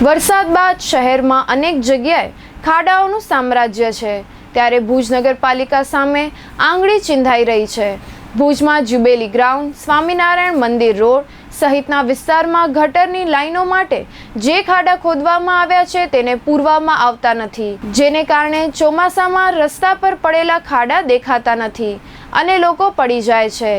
વરસાદ બાદ શહેરમાં અનેક જગ્યાએ ખાડાઓનું સામ્રાજ્ય છે. ત્યારે ભુજ નગરપાલિકા સામે આંગળી ચિંધાઈ રહી છે. ભુજમાં જુબેલી ગ્રાઉન્ડ, સ્વામિનારાયણ મંદિર રોડ સહિતના વિસ્તારમાં ગટરની લાઈનો માટે જે ખાડા ખોદવામાં આવ્યા છે તેને પૂરવામાં આવતા નથી. જેને કારણે ચોમાસામાં રસ્તા પર પડેલા ખાડા દેખાતા નથી અને લોકો પડી જાય છે.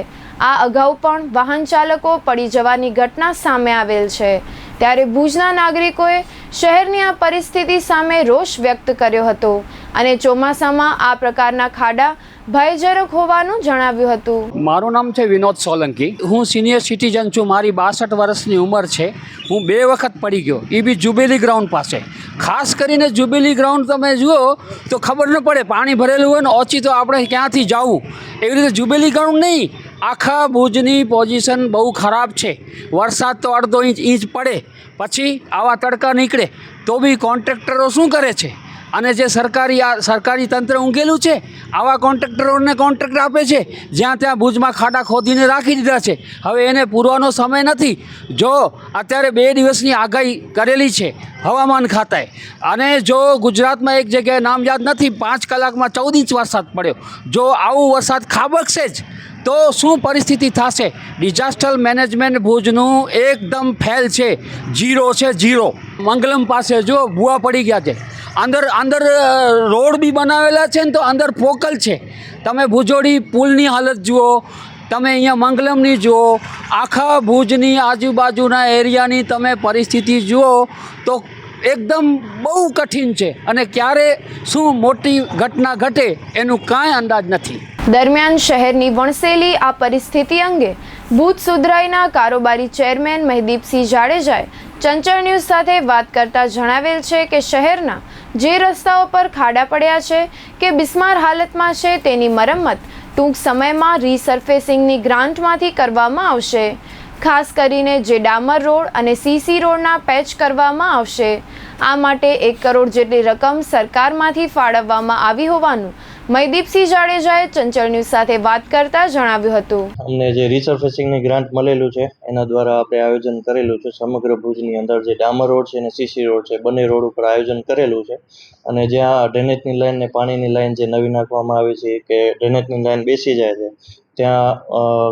આ અગાઉ પણ વાહન ચાલકો પડી જવાની ઘટના સામે આવેલ છે. ત્યારે ભુજના નાગરિકોએ શહેરની આ પરિસ્થિતિ સામે રોષ વ્યક્ત કર્યો હતો અને ચોમાસામાં આ પ્રકારના ખાડા ભયજનક હોવાનું જણાવ્યું હતું. મારું નામ છે વિનોદ સોલંકી. હું સિનિયર સિટીઝન છું. મારી બાસઠ વર્ષની ઉંમર છે. હું બે વખત પડી ગયો. એ બી જુબેલી ગ્રાઉન્ડ પાસે. ખાસ કરીને જુબેલી ગ્રાઉન્ડ તમે જુઓ તો ખબર ન પડે. પાણી ભરેલું હોય ને ઓછી તો આપણે ક્યાંથી જવું? એવી રીતે જુબેલી ગ્રાઉન્ડ નહીં. આખા ભુજની પોઝિશન બહુ ખરાબ છે. વરસાદ તો અડધો ઇંચ ઇંચ પડે, પછી આવા તડકા નીકળે, તો બી કોન્ટ્રાક્ટરો શું કરે છે? અને જે સરકારી આ, સરકારી તંત્ર ઊંઘેલું છે, આવા કોન્ટ્રાક્ટરોને કોન્ટ્રાક્ટ આપે છે, જ્યાં ત્યાં ભુજમાં ખાડા ખોદીને રાખી દીધા છે. હવે એને પૂરવાનો સમય નથી. જો અત્યારે બે દિવસની આગાહી કરેલી છે, હવામાન ખાતાએ. અને જો ગુજરાતમાં એક જગ્યાએ નામ યાદ નથી, પાંચ કલાકમાં ચૌદ ઇંચ વરસાદ પડ્યો. જો આવું વરસાદ ખાબકશે જ તો શું પરિસ્થિતિ થશે? ડિઝાસ્ટર મેનેજમેન્ટ ભુજનું એકદમ ફેલ છે. જીરો છે જીરો મંગલમ પાસે જો ભૂવા પડી ગયા છે. અંદર અંદર રોડ બી બનાવેલા છે ને તો અંદર પોકલ છે. તમે ભુજોડી પુલની હાલત જુઓ, તમે અહીંયા મંગલમની જુઓ, આખા ભુજની આજુબાજુના એરિયાની તમે પરિસ્થિતિ જુઓ, તો એકદમ બહુ કઠિન છે અને ક્યારે શું મોટી ઘટના ઘટે એનું કાંઈ અંદાજ નથી. દરમિયાન શહેરની વણસેલી આ પરિસ્થિતિ અંગે ભૂત સુધરાઈના કારોબારી ચેરમેન મહેદીપસિંહ જાડેજાએ ચંચળ ન્યૂઝ સાથે વાત કરતા જણાવેલ છે કે શહેરના જે રસ્તાઓ પર ખાડા પડ્યા છે કે બિસ્માર હાલતમાં છે તેની મરમ્મત ટૂંક સમયમાં રીસર્ફેસિંગની ગ્રાન્ટમાંથી કરવામાં આવશે. ખાસ કરીને જે ડામર રોડ અને સીસી રોડના પેચ કરવામાં આવશે. આ માટે એક કરોડ જેટલી રકમ સરકારમાંથી ફાળવવામાં આવી હોવાનું મયદીપસિંહ જાડેજાએ ચંચળ ન્યૂઝ સાથે વાત કરતા જણાવ્યું હતું. અમને જે રિસર્ફેસિંગની ગ્રાન્ટ મળેલું છે, એના દ્વારા આપણે આયોજન કરેલું છે. સમગ્ર ભુજની અંદર જે ડામર રોડ છે અને સીસી રોડ છે, બંને રોડ ઉપર આયોજન કરેલું છે. અને જ્યાં ડ્રેનેજની લાઇન ને પાણીની લાઇન જે નવી નાખવામાં આવે છે કે ડ્રેનેજની લાઇન બેસી જાય છે. ત્યાં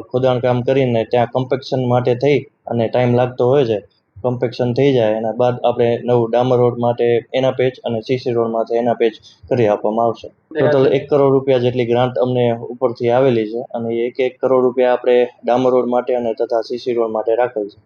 ખોદાણ કામ કરીને ત્યાં કમ્પેક્શન માટે થઈ અને ટાઈમ લાગતો હોય છે. કમ્પેક્શન થઈ જાય, એના બાદ આપણે નવું ડામર રોડ માટે એના પેચ અને સીસી રોડ માટે એના પેચ કરી આપવામાં આવશે. ટોટલ એક કરોડ રૂપિયા જેટલી ગ્રાન્ટ અમને ઉપરથી આવેલી છે અને એક એક કરોડ રૂપિયા આપણે ડામર રોડ માટે અને તથા સીસી રોડ માટે રાખેલ છે.